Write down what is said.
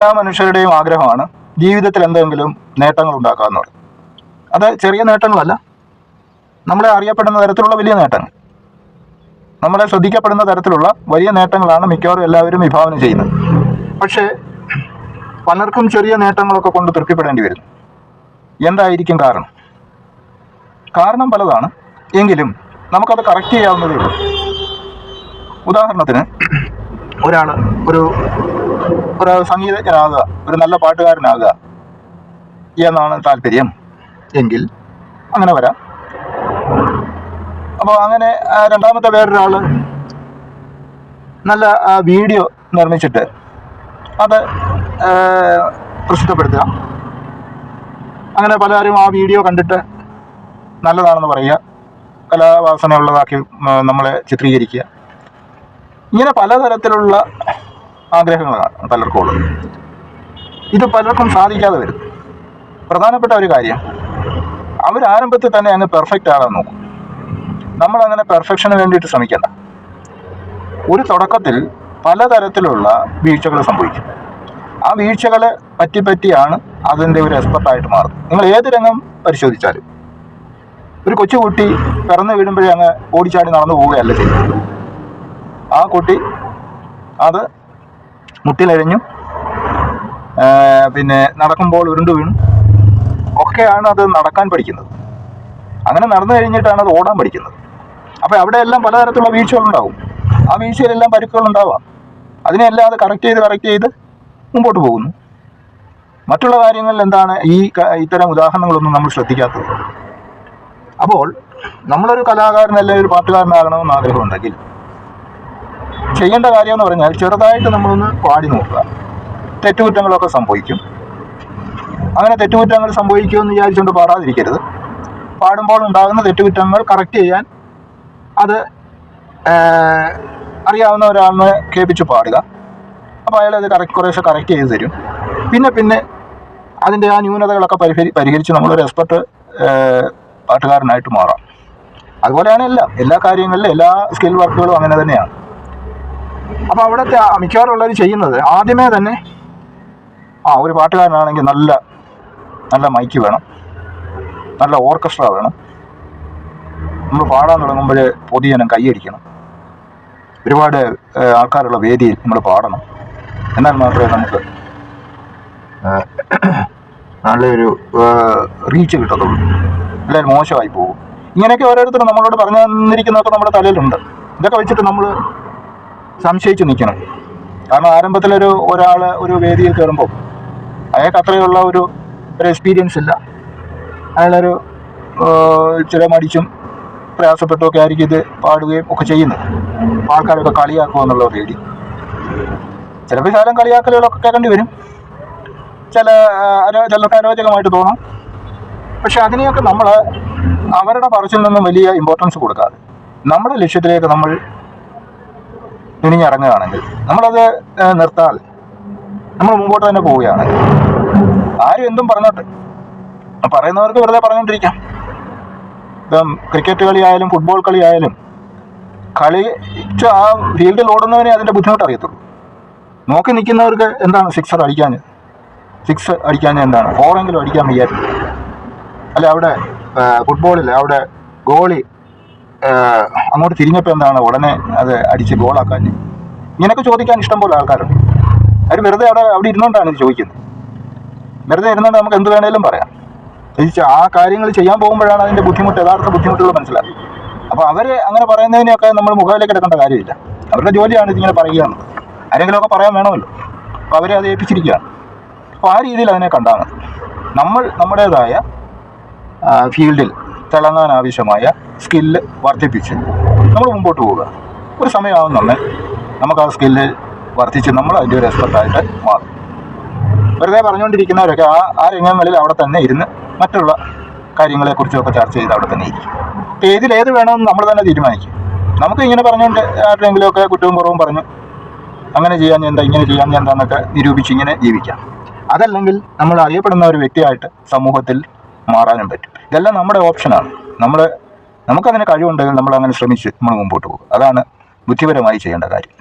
എല്ലാ മനുഷ്യരുടെയും ആഗ്രഹമാണ് ജീവിതത്തിൽ എന്തെങ്കിലും നേട്ടങ്ങൾ ഉണ്ടാക്കുക എന്ന് പറയും അത് ചെറിയ നേട്ടങ്ങളല്ല. നമ്മളെ അറിയപ്പെടുന്ന തരത്തിലുള്ള വലിയ നേട്ടങ്ങൾ. നമ്മളെ ശ്രദ്ധിക്കപ്പെടുന്ന തരത്തിലുള്ള വലിയ നേട്ടങ്ങളാണ് മിക്കവാറും എല്ലാവരും വിഭാവനം ചെയ്യുന്നത്. പക്ഷേ പലർക്കും ചെറിയ നേട്ടങ്ങളൊക്കെ കൊണ്ട് തൃപ്തിപ്പെടേണ്ടി വരുന്നു. എന്തായിരിക്കും കാരണം? കാരണം പലതാണ്. എങ്കിലും നമുക്കത് കറക്റ്റ് ചെയ്യാവുന്നതേ ഉള്ളൂ. ഉദാഹരണത്തിന് ഒരാൾ ഒരു ഒരു സംഗീതജ്ഞനാകുക ഒരു നല്ല പാട്ടുകാരനാകുക എന്നാണ് താല്പര്യം. എങ്കിൽ അങ്ങനെ വരാം. അപ്പോൾ അങ്ങനെ രണ്ടാമത്തെ വേറൊരാൾ നല്ല വീഡിയോ നിർമ്മിച്ചിട്ട് അത് പ്രസിദ്ധപ്പെടുത്തുക. അങ്ങനെ പലരും ആ വീഡിയോ കണ്ടിട്ട് നല്ലതാണെന്ന് പറയുക. കലാവാസനയുള്ളതാക്കി നമ്മളെ ചിത്രീകരിക്കുക. ഇങ്ങനെ പലതരത്തിലുള്ള ആഗ്രഹങ്ങളാണ് പലർക്കും ഉള്ളത്. ഇത് പലർക്കും സാധിക്കാതെ വരും. പ്രധാനപ്പെട്ട ഒരു കാര്യം അവർ ആരംഭത്തിൽ തന്നെ അങ്ങ് പെർഫെക്റ്റ് ആകാൻ നോക്കും. നമ്മൾ അങ്ങനെ പെർഫെക്ഷന് വേണ്ടിയിട്ട് ശ്രമിക്കണ്ട. ഒരു തുടക്കത്തിൽ പലതരത്തിലുള്ള വീഴ്ചകൾ സംഭവിക്കും. ആ വീഴ്ചകൾ പറ്റി പറ്റിയാണ് അതിന്റെ ഒരു എക്സ്പെർട്ടായിട്ട് മാറുന്നത്. നിങ്ങൾ ഏത് രംഗം പരിശോധിച്ചാലും. ഒരു കൊച്ചുകുട്ടി പിറന്നു വീഴുമ്പോഴേ അങ്ങ് ഓടിച്ചാടി നടന്നു പോവുകയല്ല ചെയ്യുന്നത്. ആ കുട്ടി അത് മുട്ടിലഴിഞ്ഞു. പിന്നെ നടക്കുമ്പോൾ ഉരുണ്ടു വീണു. ഒക്കെയാണ് അത് നടക്കാൻ പഠിക്കുന്നത്. അങ്ങനെ നടന്നു കഴിഞ്ഞിട്ടാണ് അത് ഓടാൻ പഠിക്കുന്നത്. അപ്പോൾ അവിടെയെല്ലാം പലതരത്തിലുള്ള വീഴ്ചകളുണ്ടാവും. ആ വീഴ്ചയിലെല്ലാം പരുക്കുകളുണ്ടാവാം. അതിനെല്ലാം അത് കറക്റ്റ് ചെയ്ത് കറക്റ്റ് ചെയ്ത് മുമ്പോട്ട് പോകുന്നു. മറ്റുള്ള കാര്യങ്ങളിൽ എന്താണ് ഈ ഇത്തരം ഉദാഹരണങ്ങളൊന്നും നമ്മൾ ശ്രദ്ധിക്കാത്തത്? അപ്പോൾ നമ്മളൊരു കലാകാരൻ അല്ലെങ്കിൽ ഒരു പാട്ടുകാരനാകണമെന്ന് ആഗ്രഹമുണ്ടെങ്കിൽ ചെയ്യേണ്ട കാര്യം എന്ന് പറഞ്ഞാൽ ചെറുതായിട്ട് നമ്മളൊന്ന് പാടി നോക്കുക. തെറ്റുകുറ്റങ്ങളൊക്കെ സംഭവിക്കും. അങ്ങനെ തെറ്റുകുറ്റങ്ങൾ സംഭവിക്കുമെന്ന് വിചാരിച്ചുകൊണ്ട് പാടാതിരിക്കരുത്. പാടുമ്പോൾ ഉണ്ടാകുന്ന തെറ്റുകുറ്റങ്ങൾ കറക്റ്റ് ചെയ്യാൻ അത് അറിയാവുന്ന ഒരാളെ കേൾപ്പിച്ച് പാടുക. അപ്പോൾ അയാൾ അത് കറക്റ്റ് കുറേശ്ശെ കറക്റ്റ് ചെയ്ത് തരും. പിന്നെ പിന്നെ അതിന്റെ ആ ന്യൂനതകളൊക്കെ പരിഹരി പരിഹരിച്ച് നമ്മളൊരു എക്സ്പെർട്ട് പാട്ടുകാരനായിട്ട് മാറാം. അതുപോലെയാണ് എല്ലാം. എല്ലാ കാര്യങ്ങളിലും എല്ലാ സ്കിൽ വർക്കുകളും അങ്ങനെ തന്നെയാണ്. അപ്പോൾ അവിടുത്തെ ആ മിക്കവാറുള്ളവർ ചെയ്യുന്നത് ആദ്യമേ തന്നെ ആ ഒരു പാട്ടുകാരനാണെങ്കിൽ നല്ല നല്ല മൈക്ക് വേണം. നല്ല ഓർക്കസ്ട്ര വേണം. നമ്മൾ പാടാൻ തുടങ്ങുമ്പോൾ പൊതുജനം കൈയടിക്കണം. ഒരുപാട് ആൾക്കാരുള്ള വേദിയിൽ നമ്മൾ പാടണം. എന്നാൽ മാത്രമേ നമുക്ക് നല്ലൊരു റീച്ച് കിട്ടത്തുള്ളൂ. അല്ലെങ്കിൽ മോശമായി പോകും ഇങ്ങനെയൊക്കെ ഓരോരുത്തരും നമ്മളോട് പറഞ്ഞു തന്നിരിക്കുന്നതൊക്കെ നമ്മുടെ തലയിലുണ്ട്. ഇതൊക്കെ വെച്ചിട്ട് നമ്മൾ സംശയിച്ച് നിൽക്കണം. കാരണം ആരംഭത്തിലൊരു ഒരാൾ ഒരു വേദിയിൽ കയറുമ്പോൾ അയാൾക്ക് അത്രയുള്ള ഒരു ഒരു എക്സ്പീരിയൻസ് ഇല്ല. അയാളൊരു ചില മടിച്ചും പ്രയാസപ്പെട്ടുമൊക്കെ ആയിരിക്കും ഇത് പാടുകയും ഒക്കെ ചെയ്യുന്നത്. ആൾക്കാരൊക്കെ കളിയാക്കുക എന്നുള്ള പേടി ചിലപ്പോൾ ശാലം കളിയാക്കലുകളൊക്കെ കേൾക്കേണ്ടി വരും. ചില ചിലർക്ക് അരോചകമായിട്ട് തോന്നും. പക്ഷെ അതിനെയൊക്കെ നമ്മൾ അവരുടെ പറച്ചിൽ നിന്നും വലിയ ഇമ്പോർട്ടൻസ് കൊടുക്കാതെ നമ്മുടെ ലക്ഷ്യത്തിലേക്ക് നമ്മൾ തുനിഞ്ഞിറങ്ങുകയാണെങ്കിൽ നമ്മളത് നിർത്താൽ നമ്മൾ മുമ്പോട്ട് തന്നെ പോവുകയാണ്. ആരും എന്തും പറഞ്ഞോട്ടെ. പറയുന്നവർക്ക് വെറുതെ പറഞ്ഞുകൊണ്ടിരിക്കാം ഇപ്പം ക്രിക്കറ്റ് കളിയായാലും ഫുട്ബോൾ കളിയായാലും കളി ആ ഫീൽഡിൽ ഓടുന്നവനെ അതിന്റെ ബുദ്ധിമുട്ട് അറിയത്തുള്ളൂ. നോക്കി നിൽക്കുന്നവർക്ക് എന്താണ് സിക്സർ അടിക്കാൻ? സിക്സ് അടിക്കാൻ എന്താണ്? ഫോറെങ്കിലും അടിക്കാൻ വയ്യായിരുന്നു അല്ല അവിടെ ഫുട്ബോളിൽ അവിടെ ഗോളി അങ്ങോട്ട് തിരിഞ്ഞപ്പോൾ എന്താണ്? ഉടനെ അത് അടിച്ച് ഗോളാക്കാൻ ഇങ്ങനെയൊക്കെ ചോദിക്കാൻ ഇഷ്ടം പോലെ ആൾക്കാരുണ്ട്. അവർ വെറുതെ അവിടെ അവിടെ ഇരുന്നുകൊണ്ടാണ് ഇത് ചോദിക്കുന്നത്. വെറുതെ ഇരുന്നുകൊണ്ട് നമുക്ക് എന്ത് വേണേലും പറയാം. ആ കാര്യങ്ങൾ ചെയ്യാൻ പോകുമ്പോഴാണ് അതിന്റെ ബുദ്ധിമുട്ട് യഥാർത്ഥ ബുദ്ധിമുട്ടുകൾ മനസ്സിലാക്കുന്നത് അപ്പോൾ അവർ അങ്ങനെ പറയുന്നതിനെയൊക്കെ നമ്മൾ മുഖവിലേക്ക് എടുക്കേണ്ട കാര്യമില്ല. അവരുടെ ജോലിയാണ് ഇതിങ്ങനെ പറയുകയാണ് ആരെങ്കിലുമൊക്കെ പറയാൻ വേണമല്ലോ. അപ്പോൾ അവരെ അത് ഏൽപ്പിച്ചിരിക്കുകയാണ്. അപ്പോൾ ആ രീതിയിൽ അതിനെ കണ്ടാൽ നമ്മൾ നമ്മുടേതായ ഫീൽഡിൽ തിളങ്ങാൻ ആവശ്യമായ സ്കില്ല് വർദ്ധിപ്പിച്ച് നമ്മൾ മുമ്പോട്ട് പോവുക. ഒരു സമയമാവുന്നുണ്ട് നമുക്ക് ആ സ്കില്ല് വർദ്ധിച്ച് നമ്മൾ അതിന്റെ ഒരു എക്സ്പെർട്ടായിട്ട് മാറും. വെറുതെ പറഞ്ഞുകൊണ്ടിരിക്കുന്നവരൊക്കെ ആ ആ രംഗങ്ങളിൽ അവിടെ തന്നെ ഇരുന്ന് മറ്റുള്ള കാര്യങ്ങളെക്കുറിച്ചൊക്കെ ചർച്ച ചെയ്ത് അവിടെ തന്നെ ഇരിക്കും. അപ്പോൾ ഏതിൽ ഏത് വേണമെന്ന് നമ്മൾ തന്നെ തീരുമാനിക്കും. നമുക്ക് ഇങ്ങനെ പറഞ്ഞുകൊണ്ട് ആരുടെയെങ്കിലുമൊക്കെ കുറ്റവും കുറവും പറഞ്ഞു അങ്ങനെ ചെയ്യാൻ എന്താ ഇങ്ങനെ ചെയ്യാൻ എന്താന്നൊക്കെ നിരൂപിച്ച് ഇങ്ങനെ ജീവിക്കാം. അതല്ലെങ്കിൽ നമ്മൾ അറിയപ്പെടുന്ന ഒരു വ്യക്തിയായിട്ട് സമൂഹത്തിൽ മാറാനും പറ്റും. ഇതെല്ലാം നമ്മുടെ ഓപ്ഷനാണ് നമ്മൾ നമുക്കതിന് കഴിവുണ്ടെങ്കിൽ നമ്മൾ അങ്ങനെ ശ്രമിച്ച് നമ്മൾ മുമ്പോട്ട് പോകും. അതാണ് ബുദ്ധിപരമായി ചെയ്യേണ്ട കാര്യം.